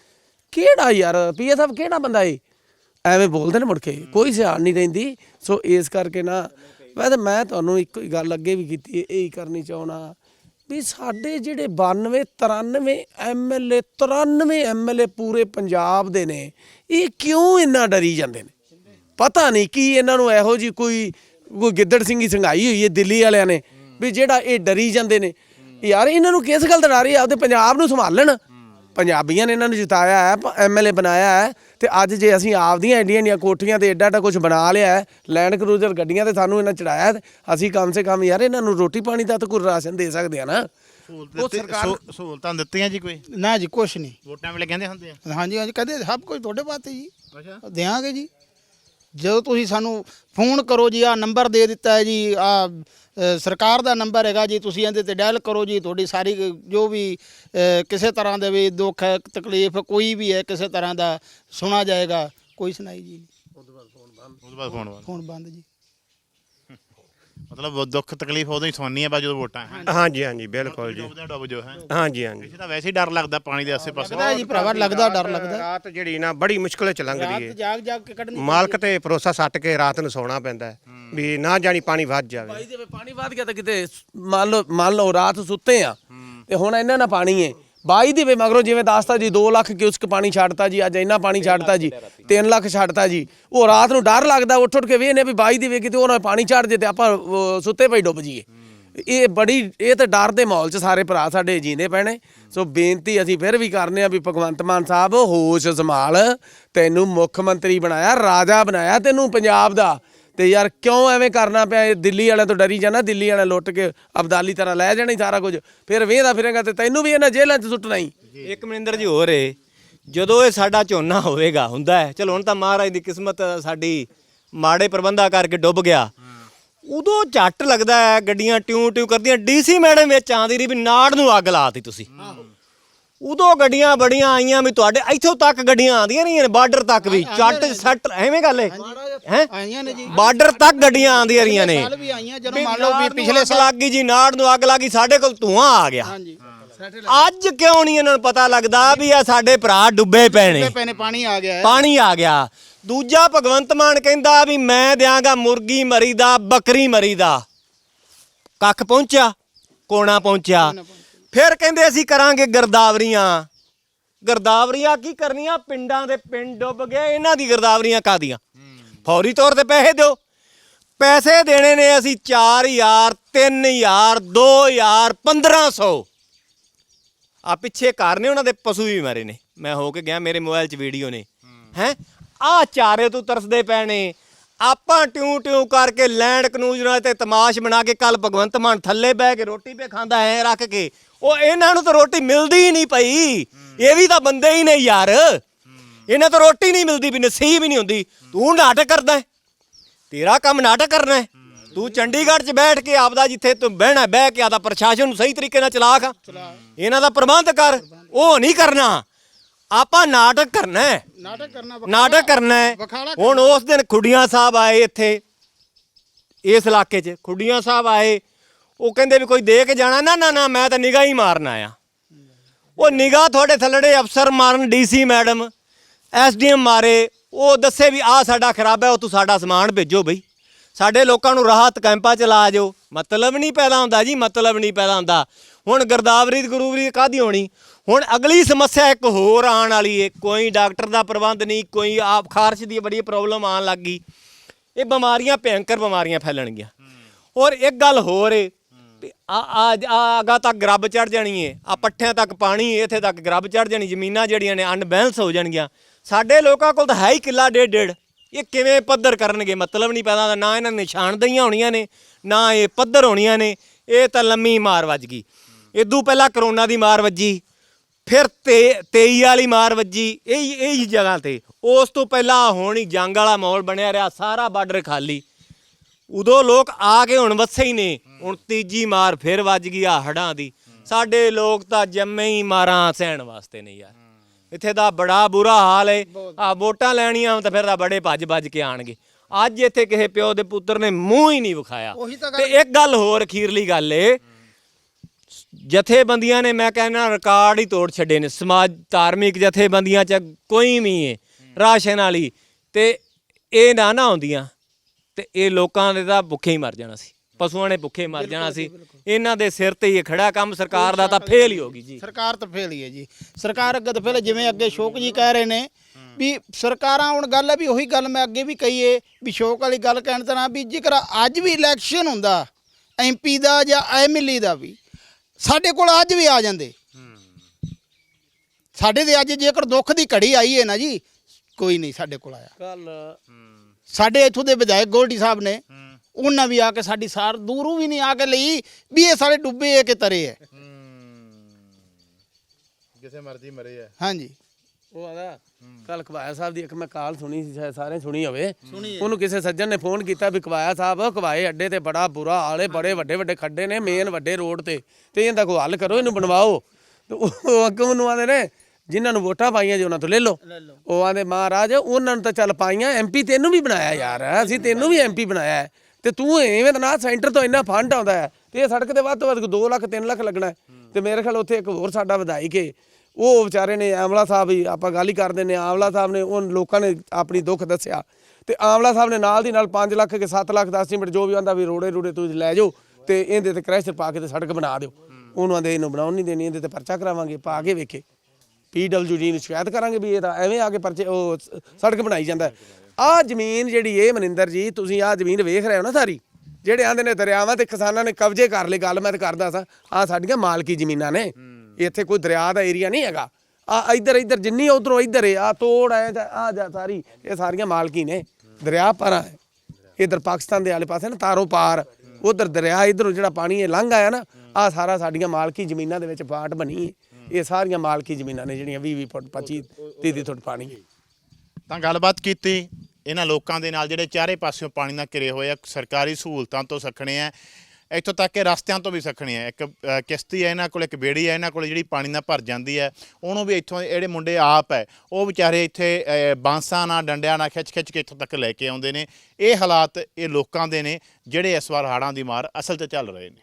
ਕਿਹੜਾ ਯਾਰ? ਪੀਏ ਸਾਹਿਬ ਕਿਹੜਾ ਬੰਦਾ ਏ? ਐਵੇਂ ਬੋਲਦੇ ਨੇ ਮੁੜ ਕੇ ਕੋਈ ਸਿਆਣ ਨਹੀਂ ਰਹਿੰਦੀ। ਸੋ ਇਸ ਕਰਕੇ ਨਾ ਵੈਸੇ ਮੈਂ ਤੁਹਾਨੂੰ ਇੱਕੋ ਹੀ ਗੱਲ ਅੱਗੇ ਵੀ ਕੀਤੀ ਇਹ ਹੀ ਕਰਨੀ ਚਾਹਣਾ ਵੀ ਸਾਡੇ ਜਿਹੜੇ 92 93 ਐਮਐਲਏ 93 ਐਮਐਲਏ ਪੂਰੇ ਪੰਜਾਬ ਦੇ ਨੇ, ਇਹ ਕਿਉਂ ਇੰਨਾ ਡਰੀ ਜਾਂਦੇ ਨੇ? ਪਤਾ ਨਹੀਂ ਕੀ ਇਹਨਾਂ ਨੂੰ ਇਹੋ ਜੀ ਕੋਈ ਕੋਈ ਗਿੱਦੜ ਸਿੰਘੀ ਸੰਘਾਈ ਹੋਈ ਹੈ ਦਿੱਲੀ ਵਾਲਿਆਂ ਨੇ, ਵੀ ਜਿਹੜਾ ਇਹ ਡਰੀ ਜਾਂਦੇ ਨੇ। ਯਾਰ ਇਹਨਾਂ ਨੂੰ ਕਿਸ ਗੱਲ ਦਾ ਡਰ ਹੈ? ਆਪਦੇ ਪੰਜਾਬ ਨੂੰ ਸੰਭਾਲਣ। ਪੰਜਾਬੀਆਂ ਨੇ ਇਹਨਾਂ ਨੂੰ ਜਿਤਾਇਆ ਹੈ ਐਮਐਲਏ ਬਣਾਇਆ ਹੈ ਤੇ ਅੱਜ ਜੇ ਅਸੀਂ ਆਪਦੀਆਂ ਐਡੀਆਂ ਐਡੀਆਂ ਕੋਠੀਆਂ ਤੇ ਐਡਾ ਐਡਾ ਕੁਝ ਬਣਾ ਲਿਆ ਹੈ ਲੈਂਡ ਕਰੂਜ਼ਰ ਗੱਡੀਆਂ ਤੇ ਸਾਨੂੰ ਇਹਨਾਂ ਚੜਾਇਆ ਅਸੀਂ ਕਮ ਸੇ ਕਮ ਯਾਰ ਇਹਨਾਂ ਨੂੰ ਰੋਟੀ ਪਾਣੀ ਦਾ ਤਾਂ ਕੋਈ ਰਾਸ਼ਨ ਦੇ ਸਕਦੇ ਆ ਨਾ। ਸਹੂਲਤ ਦਿੱਤੀ- ਸਹੂਲਤਾਂ ਦਿੱਤੀਆਂ ਜੀ ਕੋਈ? ਨਾ ਜੀ ਕੁਛ ਨਹੀਂ। ਵੋਟਾਂ ਵੇਲੇ ਕਹਿੰਦੇ ਹੁੰਦੇ ਆ? ਹਾਂਜੀ ਹਾਂਜੀ ਕਹਦੇ ਸਭ ਕੁਝ ਤੁਹਾਡੇ ਬਾਤੇ ਜੀ। ਅੱਛਾ। ਦਿਆਂਗੇ ਜੀ। ਜਦੋਂ ਤੁਸੀਂ ਸਾਨੂੰ ਫੋਨ ਕਰੋ ਜੀ ਆ ਨੰਬਰ ਦੇ ਦਿੱਤਾ ਹੈ ਜੀ ਆ ਸਰਕਾਰ ਦਾ ਨੰਬਰ ਹੈਗਾ ਜੀ ਤੁਸੀਂ ਇਹਦੇ ਤੇ ਡਾਇਲ ਕਰੋ ਜੀ ਤੁਹਾਡੀ ਸਾਰੀ ਜੋ ਵੀ ਕਿਸੇ ਤਰ੍ਹਾਂ ਦੇ ਵੀ ਦੁੱਖ ਹੈ ਤਕਲੀਫ ਕੋਈ ਵੀ ਹੈ ਕਿਸੇ ਤਰ੍ਹਾਂ ਦਾ ਸੁਣਾ ਜਾਏਗਾ ਕੋਈ ਸੁਣਾਈ ਜੀ। ਨਹੀਂ। ਉਹਦੇ ਬਾਅਦ ਫੋਨ ਬੰਦ। ਫੋਨ ਬੰਦ ਜੀ। ਮਤਲਬ ਦੁੱਖ ਤਕਲੀਫ ਉਦੋਂ ਹੀ ਸੁਣਨੀ ਹੈ ਬਾ ਜਦੋਂ ਵੋਟਾਂ ਹੈ। ਹਾਂਜੀ ਹਾਂਜੀ ਬਿਲਕੁਲ ਜੀ। ਡੁੱਬਦੇ ਡੁੱਬ ਜੋ ਹੈ। ਹਾਂਜੀ ਹਾਂਜੀ। ਤਾਂ ਵੈਸੇ ਹੀ ਡਰ ਲੱਗਦਾ ਪਾਣੀ ਦੇ ਆਸੇ-ਪਾਸੇ। ਲੱਗਦਾ ਜੀ ਭਰਾਵਾ ਲੱਗਦਾ ਡਰ ਲੱਗਦਾ। ਰਾਤ ਜਿਹੜੀ ਨਾ ਬੜੀ ਮੁਸ਼ਕਲ ਚ ਲੰਘਦੀ ਰਾਤ ਹੈ ਜਾਗ ਜਾਗ ਕੇ ਕੱਢਣੀ ਮਾਲਕ ਤੇ ਭਰੋਸਾ ਸੱਟ ਕੇ ਰਾਤ ਨੂੰ ਸੌਣਾ ਪੈਂਦਾ ਵੀ ਨਾ ਜਾਣੀ ਪਾਣੀ ਵੱਧ ਜਾਵੇ। ਭਾਈ ਜੇ ਪਾਣੀ ਵੱਧ ਗਿਆ ਤਾਂ ਕਿਤੇ ਮੰਨ ਲਓ ਮੰਨ ਲਓ ਰਾਤ ਸੁੱਤੇ ਆ ਤੇ ਹੁਣ ਇਹਨਾਂ ਨਾਲ ਪਾਣੀ ਹੈ ਬਾਈ ਦੇ ਵੇ ਮਗਰੋਂ ਜਿਵੇਂ ਦੱਸਤਾ ਜੀ 2 ਲੱਖ ਕਿਉਸਕ ਪਾਣੀ ਛੱਡਤਾ ਜੀ ਅੱਜ ਇੰਨਾ ਪਾਣੀ ਛੱਡਤਾ ਜੀ 3 ਲੱਖ ਛੱਡਤਾ ਜੀ। ਉਹ ਰਾਤ ਨੂੰ ਡਰ ਲੱਗਦਾ ਉੱਠ ਉੱਠ ਕੇ ਵੇਖਨੇ ਵੀ ਬਾਈ ਦੀ ਵੇ ਕਿਤੇ ਉਹਨਾਂ ਪਾਣੀ ਛੱਡ ਜੇ ਤੇ ਆਪਾਂ ਸੁੱਤੇ ਪਈ ਡੁੱਬ ਜੀਏ ਇਹ ਬੜੀ ਇਹ ਤਾਂ ਡਰ ਦੇ ਮਾਹੌਲ 'ਚ ਸਾਰੇ ਭਰਾ ਸਾਡੇ ਜੀਂਦੇ ਪੈਣੇ। ਸੋ ਬੇਨਤੀ ਅਸੀਂ ਫਿਰ ਵੀ ਕਰਨੇ ਆ ਵੀ ਭਗਵੰਤ ਮਾਨ ਸਾਹਿਬ ਹੋਸ਼ ਸੰਭਾਲ ਤੈਨੂੰ ਮੁੱਖ ਮੰਤਰੀ ਬਣਾਇਆ ਰਾਜਾ ਬਣਾਇਆ ਤੈਨੂੰ ਪੰਜਾਬ ਦਾ ਤੇ ਯਾਰ ਕਿਉਂ ਐਵੇਂ ਕਰਨਾ ਪਿਆ? ਇਹ ਦਿੱਲੀ ਵਾਲਿਆਂ ਤੋਂ ਡਰੀ ਜਾਣਾ ਦਿੱਲੀ ਵਾਲੇ ਲੁੱਟ ਕੇ ਅਬਦਾਲੀ ਤਰ੍ਹਾਂ ਲੈ ਜਾਣਾ ਹੀ ਸਾਰਾ ਕੁਝ। ਫਿਰ ਵੇਹਦਾ ਫਿਰੇਗਾ ਤੇ ਤੈਨੂੰ ਵੀ ਇਹਨਾਂ ਜੇਲ੍ਹਾਂ 'ਚ ਸੁੱਟਣਾ ਹੀ। ਇੱਕ ਮਨਿੰਦਰ ਜੀ ਹੋਰ ਏ। ਜਦੋਂ ਇਹ ਸਾਡਾ ਝੋਨਾ ਹੋਵੇਗਾ ਹੁੰਦਾ ਹੈ। ਚਲੋ ਹੁਣ ਤਾਂ ਮਹਾਰਾਜ ਦੀ ਕਿਸਮਤ ਸਾਡੀ ਮਾੜੇ ਪ੍ਰਬੰਧਾਂ ਕਰਕੇ ਡੁੱਬ ਗਿਆ। ਉਦੋਂ ਝੱਟ ਲੱਗਦਾ ਹੈ ਗੱਡੀਆਂ ਟਿਊ ਟਿਊ ਕਰਦੀਆਂ। ਡੀਸੀ ਮੈਡਮ ਵਿੱਚ ਆਂਦੀ ਰਹੀ ਵੀ ਨਾੜ ਨੂੰ ਅੱਗ ਲਾਤੀ ਤੁਸੀਂ। ਉਦੋਂ ਗੱਡੀਆਂ ਬੜੀਆਂ ਆਈਆਂ ਵੀ ਤੁਹਾਡੇ ਇੱਥੋਂ ਤੱਕ ਗੱਡੀਆਂ ਆਉਂਦੀਆਂ ਨਹੀਂ ਨੇ ਬਾਰਡਰ ਤੱਕ ਵੀ। ਚੱਟ ਸੱਟ ਐਵੇਂ ਗੱਲ ਹੈ ਹੈ? ਆਈਆਂ ਨੇ ਜੀ। ਬਾਰਡਰ ਤੱਕ ਗੱਡੀਆਂ ਆਉਂਦੀਆਂ ਰਹੀਆਂ ਨੇ। ਸਾਲ ਵੀ ਆਈਆਂ ਜਦੋਂ ਮੰਨ ਲਓ ਵੀ ਪਿਛਲੇ ਅੱਗ ਲੱਗ ਗਈ ਜੀ ਨਾੜ ਨੂੰ ਅੱਗ ਲੱਗ ਸਾਡੇ ਕੋਲ ਧੂਆਂ ਆ ਗਿਆ। ਹਾਂਜੀ। ਅੱਜ ਕਿਉਂ ਨਹੀਂ ਇਹਨਾਂ ਨੂੰ ਪਤਾ ਲੱਗਦਾ ਵੀ ਆ ਸਾਡੇ ਭਰਾ ਡੁੱਬੇ ਪਏ ਨੇ? ਪੈਨੇ ਪਾਣੀ ਆ ਗਿਆ ਹੈ। ਪਾਣੀ ਆ ਗਿਆ। ਦੂਜਾ ਭਗਵੰਤ ਮਾਨ ਕਹਿੰਦਾ ਵੀ ਮੈਂ ਦਿਆਂਗਾ ਮੁਰਗੀ ਮਰੀ ਦਾ ਬੱਕਰੀ ਮਰੀ ਦਾ। ਕੱਖ ਪਹੁੰਚਿਆ? ਕੋਣਾ ਪਹੁੰਚਿਆ। ਫਿਰ ਕਹਿੰਦੇ ਅਸੀਂ ਕਰਾਂਗੇ ਗਰਦਾਵਰੀਆਂ। ਗਰਦਾਵਰੀਆਂ ਕੀ ਕਰਨੀਆਂ? ਪਿੰਡਾਂ ਦੇ ਪਿੰਡ ਡੁੱਬ ਗਏ। ਇਹਨਾਂ ਦੀ ਗਰਦਾਵਰੀਆਂ ਕਾਦੀਆਂ ਫੌਰੀ ਤੌਰ ਤੇ ਪੈਸੇ ਦਿਓ। ਪੈਸੇ ਦੇਣੇ ਨੇ ਅਸੀਂ 4000 3000 2000 1500 ਆ ਪਿੱਛੇ ਘਰ ਨੇ, ਉਹਨਾਂ ਦੇ ਪਸ਼ੂ ਵੀ ਮਰੇ ਨੇ। ਮੈਂ ਹੋ ਕੇ ਗਿਆ ਮੇਰੇ ਮੋਬਾਈਲ 'ਚ ਵੀਡੀਓ ਨੇ। ਹੈ? ਆ ਚਾਰੇ ਤੋਂ ਤਰਸਦੇ ਪਏ ਨੇ ਆਪਾਂ ਟਿਊ ਟਿਊ ਕਰਕੇ ਲੈਂਡ ਕਨੂਜਰਾਂ ਤੇ ਤਮਾਸ਼ ਬਣਾ ਕੇ ਕੱਲ ਭਗਵੰਤ ਮਾਨ ਥੱਲੇ ਬਹਿ ਕੇ ਰੋਟੀ ਪੇ ਖਾਂਦਾ ਐ ਰੱਖ ਕੇ। ਉਹ ਇਹਨਾਂ ਨੂੰ ਤਾਂ ਰੋਟੀ ਮਿਲਦੀ ਹੀ ਨਹੀਂ ਪਈ। ਇਹ ਵੀ ਤਾਂ ਬੰਦੇ ਹੀ ਨੇ ਯਾਰ। ਇਹਨਾਂ ਤਾਂ ਰੋਟੀ ਨਹੀਂ ਮਿਲਦੀ ਵੀ ਨਸੀਬ ਹੀ ਨਹੀਂ ਹੁੰਦੀ। ਤੂੰ ਨਾਟਕ ਕਰਦਾ ਤੇਰਾ ਕੰਮ ਨਾਟਕ ਕਰਨਾ ਹੈ। ਤੂੰ ਚੰਡੀਗੜ੍ਹ 'ਚ ਬੈਠ ਕੇ ਆਪਦਾ ਜਿੱਥੇ ਤੂੰ ਬਹਿਣਾ ਬਹਿ ਕੇ ਆਦਾ ਪ੍ਰਸ਼ਾਸਨ ਨੂੰ ਸਹੀ ਤਰੀਕੇ ਨਾਲ ਚਲਾ ਖਾ ਇਹਨਾਂ ਦਾ ਪ੍ਰਬੰਧ ਕਰ ਉਹ ਨਹੀਂ ਕਰਨਾ। ਆਪਾਂ ਨਾਟਕ ਕਰਨਾ ਹੈ। ਨਾਟਕ ਕਰਨਾ ਨਾਟਕ ਕਰਨਾ ਹੈ। ਵਿਖਾਲਾ ਹੁਣ ਉਸ ਦਿਨ ਖੁੱਡੀਆਂ ਸਾਹਿਬ ਆਏ ਇੱਥੇ ਇਸ ਇਲਾਕੇ 'ਚ। ਖੁੱਡੀਆਂ ਸਾਹਿਬ ਆਏ। ਉਹ ਕਹਿੰਦੇ ਵੀ ਕੋਈ ਦੇ ਕੇ ਜਾਣਾ। ਨਾ ਨਾ ਨਾ ਮੈਂ ਤਾਂ ਨਿਗਾਹ ਹੀ ਮਾਰਨ ਆਇਆ। ਉਹ ਨਿਗਾਹ ਤੁਹਾਡੇ ਥੱਲੜੇ ਅਫਸਰ ਮਾਰਨ ਡੀਸੀ ਮੈਡਮ। ਐਸਡੀਐਮ ਮਾਰੇ, ਉਹ ਦੱਸੇ ਵੀ ਆ ਸਾਡਾ ਖਰਾਬ ਹੈ, ਉਹ ਤੂੰ ਸਾਡਾ ਸਮਾਨ ਭੇਜੋ ਬਈ। ਸਾਡੇ ਲੋਕਾਂ ਨੂੰ ਰਾਹਤ ਕੈਂਪਾਂ ਚ ਲਾ ਜਾਓ। ਮਤਲਬ ਨਹੀਂ ਪੈਦਾ ਹੁੰਦਾ ਜੀ, ਮਤਲਬ ਨਹੀਂ ਪੈਦਾ ਹੁੰਦਾ। ਹੁਣ ਗਰਦਾਵਰੀ ਤੇ ਗੁਰੂਵਰੀ ਕਾਦੀ ਹੋਣੀ? ਹੁਣ ਅਗਲੀ ਸਮੱਸਿਆ ਇੱਕ ਹੋਰ ਆਉਣ ਵਾਲੀ ਏ। ਕੋਈ ਡਾਕਟਰ ਦਾ ਪ੍ਰਬੰਧ ਨਹੀਂ, ਕੋਈ ਆਪ ਖਾਰਸ਼ ਦੀ ਬੜੀ ਪ੍ਰੋਬਲਮ ਆਉਣ ਲੱਗ ਗਈ। ਇਹ ਬਿਮਾਰੀਆਂ, ਭਿਅੰਕਰ ਬਿਮਾਰੀਆਂ ਫੈਲਣਗੀਆਂ। ਔਰ ਇੱਕ ਗੱਲ ਹੋਰ ਏ, ਵੀ ਆ ਆ ਅਗਾ ਤੱਕ ਗਰੱਬ ਚੜ ਜਾਣੀ ਏ। ਆ ਪੱਠਿਆਂ ਤੱਕ ਪਾਣੀ, ਇੱਥੇ ਤੱਕ ਗਰੱਬ ਚੜ ਜਾਣੀ, ਜ਼ਮੀਨਾਂ ਜਿਹੜੀਆਂ ਨੇ ਅਨਬੈਲੈਂਸ ਹੋ ਜਾਣਗੀਆਂ। ਸਾਡੇ ਲੋਕਾਂ ਕੋਲ ਤਾਂ ਹੈ ਹੀ ਕਿੱਲਾ ਡੇਢ ਡੇਢ। ਇਹ ਕਿਵੇਂ ਪੱਧਰ ਕਰਨਗੇ? ਮਤਲਬ ਨਹੀਂ ਪੈਦਾ ਨਾ ਇਹਨਾਂ ਨਿਸ਼ਾਨਦਹੀਆਂ ਹੋਣੀਆਂ ਨੇ, ਨਾ ਇਹ ਪੱਧਰ ਹੋਣੀਆਂ ਨੇ। ਇਹ ਤਾਂ ਲੰਮੀ ਮਾਰ ਵੱਜ ਗਈ। ਇਦੋਂ ਪਹਿਲਾਂ ਕਰੋਨਾ ਦੀ ਮਾਰ ਵੱਜੀ, ਫਿਰ ਤੇ 23 ਵਾਲੀ ਮਾਰ ਵੱਜੀ, ਇਹ ਇਹ ਹੀ ਜਗ੍ਹਾ ਤੇ। ਉਸ ਤੋਂ ਪਹਿਲਾਂ ਹੁਣ ਹੀ ਜੰਗ ਵਾਲਾ ਮਾਹੌਲ ਬਣਿਆ ਰਿਹਾ, ਸਾਰਾ ਬਾਰਡਰ ਖਾਲੀ। ਉਦੋਂ ਲੋਕ ਆ ਕੇ ਹੁਣ ਵਸੇ ਹੀ ਨੇ। ਹੁਣ ਤੀਜੀ ਮਾਰ ਫਿਰ ਵੱਜ ਗਈ ਆ ਹੜਾਂ ਦੀ। ਸਾਡੇ ਲੋਕ ਤਾਂ ਜੰਮੇ ਹੀ ਮਾਰਾਂ ਸਹਿਣ ਵਾਸਤੇ ਨਹੀਂ ਯਾਰ। ਇੱਥੇ ਦਾ ਬੜਾ ਬੁਰਾ ਹਾਲ ਹੈ ਆ ਵੋਟਾਂ ਲੈਣੀਆਂ ਤਾਂ ਫਿਰ ਤਾਂ ਬੜੇ ਭੱਜ ਭੱਜ ਕੇ ਆਣਗੇ। ਅੱਜ ਇੱਥੇ ਕਿਸੇ ਪਿਓ ਦੇ ਪੁੱਤਰ ਨੇ ਮੂੰਹ ਹੀ ਨਹੀਂ ਵਿਖਾਇਆ। ਤੇ ਇੱਕ ਗੱਲ ਹੋਰ ਅਖੀਰਲੀ ਗੱਲ ਏ। ਜਥੇਬੰਦੀਆਂ ਨੇ ਮੈਂ ਕਹਿੰਦਾ ਰਿਕਾਰਡ ਹੀ ਤੋੜ ਛੱਡੇ ਨੇ। ਸਮਾਜ ਧਾਰਮਿਕ ਜਥੇਬੰਦੀਆਂ ਚ ਕੋਈ ਵੀ ਏ। ਰਾਸ਼ਨ ਵਾਲੀ। ਤੇ ਇਹ ਨਾ ਨਾ ਹੁੰਦੀਆਂ ਤੇ ਇਹ ਲੋਕਾਂ ਦੇ ਤਾਂ ਭੁੱਖੇ ਹੀ ਮਰ ਜਾਣਾ ਸੀ। ਪਸ਼ੂਆਂ ਨੇ ਭੁੱਖੇ ਮਰ ਜਾਣਾ ਸੀ। ਇਹਨਾਂ ਦੇ ਸਿਰ ਤੇ ਹੀ ਇਹ ਖੜਾ ਕੰਮ ਸਰਕਾਰ ਦਾ ਤਾਂ ਫੇਲ ਹੀ ਹੋ ਗਈ ਜੀ। ਸਰਕਾਰ ਤਾਂ ਫੇਲ ਹੀ ਹੈ ਜੀ। ਸਰਕਾਰ ਅੱਗੇ ਤਾਂ ਫੇਲ। ਜਿਵੇਂ ਅੱਗੇ ਸ਼ੋਕ ਜੀ ਕਹਿ ਰਹੇ ਨੇ ਵੀ ਸਰਕਾਰਾਂ ਹੁਣ ਗੱਲ ਹੈ ਵੀ ਉਹੀ ਗੱਲ ਮੈਂ ਅੱਗੇ ਵੀ ਕਹੀਏ ਵੀ ਸ਼ੋਕ ਵਾਲੀ ਗੱਲ ਕਹਿਣ ਤਾਂ ਨਾ ਵੀ ਜੇਕਰ ਅੱਜ ਵੀ ਇਲੈਕਸ਼ਨ ਹੁੰਦਾ ਐਮਪੀ ਦਾ ਜਾਂ ਐਮਐਲਏ ਦਾ ਵੀ ਸਾਡੇ ਕੋਲ ਅੱਜ ਵੀ ਆ ਜਾਂਦੇ। ਸਾਡੇ ਦੇ ਅੱਜ ਜੇਕਰ ਦੁੱਖ ਦੀ ਘੜੀ ਆਈ ਹੈ ਨਾ ਜੀ ਕੋਈ ਨਹੀਂ ਸਾਡੇ ਕੋਲ ਆਇਆ। ਕੱਲ ਸਾਡੇ ਇੱਥੋਂ ਦੇ ਵਿਧਾਇਕ ਗੋਲਡੀ ਸਾਹਿਬ ਨੇ ਉਹਨਾਂ ਵੀ ਆ ਕੇ ਸਾਡੀ ਸਾਰ ਦੂਰੋਂ ਵੀ ਨਹੀਂ ਆ ਕੇ ਲਈ ਵੀ ਇਹ ਸਾਰੇ ਡੁੱਬੇ ਹੈ ਕਿ ਤਰੇ ਹੈ। ਕਿਸੇ ਮਰਜ਼ੀ ਮਰੇ ਆ। ਹਾਂਜੀ। ਉਹ ਆਦਾ ਕੱਲ ਕਵਾਇਆ ਸਾਹਿਬ ਦੀ ਇੱਕ ਮੈਂ ਕਾਲ ਸੁਣੀ ਸੀ ਸ਼ਾਇਦ ਸਾਰੇ ਸੁਣੀ ਹੋਵੇ। ਉਹਨੂੰ ਕਿਸੇ ਸੱਜਣ ਨੇ ਫੋਨ ਕੀਤਾ ਵੀ ਕਵਾਇਆ ਸਾਹਿਬ ਕਵਾਏ ਅੱਡੇ ਤੇ ਬੜਾ ਬੁਰਾ ਹਾਲ ਬੜੇ ਵੱਡੇ ਵੱਡੇ ਖੱਡੇ ਨੇ ਮੇਨ ਵੱਡੇ ਰੋਡ ਤੇ। ਤੇ ਇਹਦਾ ਕੋਈ ਹੱਲ ਕਰੋ ਇਹਨੂੰ ਬਣਵਾਓ। ਤੇ ਉਹ ਅੱਗੋਂ ਨੂੰ ਆਦੇ ਨੇ ਜਿਨ੍ਹਾਂ ਨੂੰ ਵੋਟਾਂ ਪਾਈਆਂ ਜੀ ਉਹਨਾਂ ਤੋਂ ਲੈ ਲਓ। ਉਹ ਆਂਦੇ ਮਹਾਰਾਜ ਉਹਨਾਂ ਨੂੰ ਤਾਂ ਚੱਲ ਪਾਈਆਂ ਐਮਪੀ ਤੈਨੂੰ ਵੀ ਬਣਾਇਆ ਯਾਰ ਅਸੀਂ ਤੈਨੂੰ ਵੀ ਐਮਪੀ ਬਣਾਇਆ ਹੈ। ਤੇ ਤੂੰ ਐਵੇਂ ਤਾਂ ਨਾ ਸੈਂਟਰ ਤੋਂ ਇੰਨਾ ਫੰਡ ਆਉਂਦਾ ਹੈ ਤੇ ਇਹ ਸੜਕ ਤੇ ਵੱਧ ਤੋਂ ਵੱਧ 2 ਲੱਖ 3 ਲੱਖ ਲੱਗਣਾ ਹੈ। ਤੇ ਮੇਰੇ ਖਿਆਲ ਉੱਥੇ ਇੱਕ ਹੋਰ ਸਾਡਾ ਵਿਧਾਇਕ ਹੈ ਉਹ ਵਿਚਾਰੇ ਨੇ ਆਮਲਾ ਸਾਹਿਬ ਹੀ ਆਪਾਂ ਗੱਲ ਹੀ ਕਰਦੇ ਨੇ ਆਮਲਾ ਸਾਹਿਬ ਨੇ ਉਹ ਲੋਕਾਂ ਨੇ ਆਪਣੀ ਦੁੱਖ ਦੱਸਿਆ। ਤੇ ਆਮਲਾ ਸਾਹਿਬ ਨੇ ਨਾਲ ਦੀ ਨਾਲ 5 ਲੱਖ ਕੇ 7 ਲੱਖ ਦਾ ਐਸਟੀਮੇਟ ਜੋ ਵੀ ਆਂਦਾ ਵੀ ਰੋੜੇ ਰੂੜੇ ਤੁਸੀਂ ਲੈ ਜਾਓ ਤੇ ਇਹਦੇ ਤੇ ਕ੍ਰੈਸ਼ਰ ਪਾ ਕੇ ਤੇ ਸੜਕ ਬਣਾ ਦਿਓ। ਉਹਨੂੰ ਆਂਦੇ ਇਹਨੂੰ ਬਣਾਉਣ ਨਹੀਂ ਦੇਣੀ, ਇਹਦੇ ਤੇ ਪਰਚਾ ਕਰਾਵਾਂਗੇ, ਪਾ ਕੇ ਵੇਖੇ। ਪੀਡਬਲਯੂਡੀ ਨੂੰ ਸ਼ਿਕਾਇਤ ਕਰਾਂਗੇ ਵੀ ਇਹ ਤਾਂ ਐਵੇਂ ਆ ਕੇ ਪਰਚੇ, ਉਹ ਸੜਕ ਬਣਾਈ ਜਾਂਦਾ ਆਹ ਜ਼ਮੀਨ ਜਿਹੜੀ ਇਹ ਮਨਿੰਦਰ ਜੀ ਤੁਸੀਂ ਆਹ ਜ਼ਮੀਨ ਵੇਖ ਰਹੇ ਹੋ ਨਾ ਸਾਰੀ? ਜਿਹੜੇ ਆਂਦੇ ਨੇ ਦਰਿਆਵਾਂ ਤੇ ਕਿਸਾਨਾਂ ਨੇ ਕਬਜ਼ੇ ਕਰ ਲਏ ਗੱਲ ਮੈਂ ਤਾਂ ਕਰਦਾ ਸਾਂ। ਆਹ ਸਾਡੀਆਂ ਮਾਲਕੀ ਜ਼ਮੀਨਾਂ ਨੇ। ਇੱਥੇ ਕੋਈ ਦਰਿਆ ਦਾ ਏਰੀਆ ਨਹੀਂ ਹੈਗਾ। ਆ ਇੱਧਰ ਇੱਧਰ ਜਿੰਨੀ ਉਧਰੋਂ ਇੱਧਰ ਆ ਤੋੜ ਹੈ ਆ ਜਾ ਸਾਰੀ ਇਹ ਸਾਰੀਆਂ ਮਾਲਕੀ ਨੇ। ਦਰਿਆ ਪਰਾਂ ਹੈ। ਇਧਰ ਪਾਕਿਸਤਾਨ ਦੇ ਆਲੇ ਪਾਸੇ ਨਾ ਤਾਰੋਂ ਪਾਰ। ਉਧਰ ਦਰਿਆ ਇਧਰੋਂ ਜਿਹੜਾ ਪਾਣੀ ਇਹ ਲੰਘ ਆਇਆ ਨਾ ਆ ਸਾਰਾ ਸਾਡੀਆਂ ਮਾਲਕੀ ਜ਼ਮੀਨਾਂ ਦੇ ਵਿੱਚ ਬਾਟ ਬਣੀ ਹੈ। ਇਹ ਸਾਰੀਆਂ ਮਾਲਕੀ ਜ਼ਮੀਨਾਂ ਨੇ ਜਿਹੜੀਆਂ 20 20 ਫੁੱਟ 25 30 ਫੁੱਟ ਪਾਣੀ। ਤਾਂ ਗੱਲਬਾਤ ਕੀਤੀ। ਇਹਨਾਂ ਲੋਕਾਂ ਦੇ ਨਾਲ ਜਿਹੜੇ ਚਾਰੇ ਪਾਸਿਓਂ ਪਾਣੀ ਨਾਲ ਘਿਰੇ ਹੋਏ ਆ ਸਰਕਾਰੀ ਸਹੂਲਤਾਂ ਤੋਂ ਸਖਣੇ ਆ ਇੱਥੋਂ ਤੱਕ ਕਿ ਰਸਤਿਆਂ ਤੋਂ ਵੀ ਸਖਣੇ ਆ। ਇੱਕ ਅ, ਕਿਸ਼ਤੀ ਹੈ ਇਹਨਾਂ ਕੋਲ ਇੱਕ ਬੇੜੀ ਹੈ ਇਹਨਾਂ ਕੋਲ ਜਿਹੜੀ ਪਾਣੀ ਨਾਲ ਭਰ ਜਾਂਦੀ ਹੈ ਉਹਨੂੰ ਵੀ ਇੱਥੋਂ ਜਿਹੜੇ ਮੁੰਡੇ ਆਪ ਹੈ ਉਹ ਵਿਚਾਰੇ ਇੱਥੇ ਅ, ਬਾਂਸਾਂ ਨਾਲ ਡੰਡਿਆਂ ਨਾਲ ਖਿੱਚ ਖਿੱਚ ਕੇ ਇੱਥੋਂ ਤੱਕ ਲੈ ਕੇ ਆਉਂਦੇ ਨੇ। ਇਹ ਹਾਲਾਤ ਇਹ ਲੋਕਾਂ ਦੇ ਨੇ ਜਿਹੜੇ ਇਸ ਵਾਰ ਹਾੜਾਂ ਦੀ ਮਾਰ ਅਸਲ 'ਚ ਚੱਲ ਰਹੇ ਨੇ।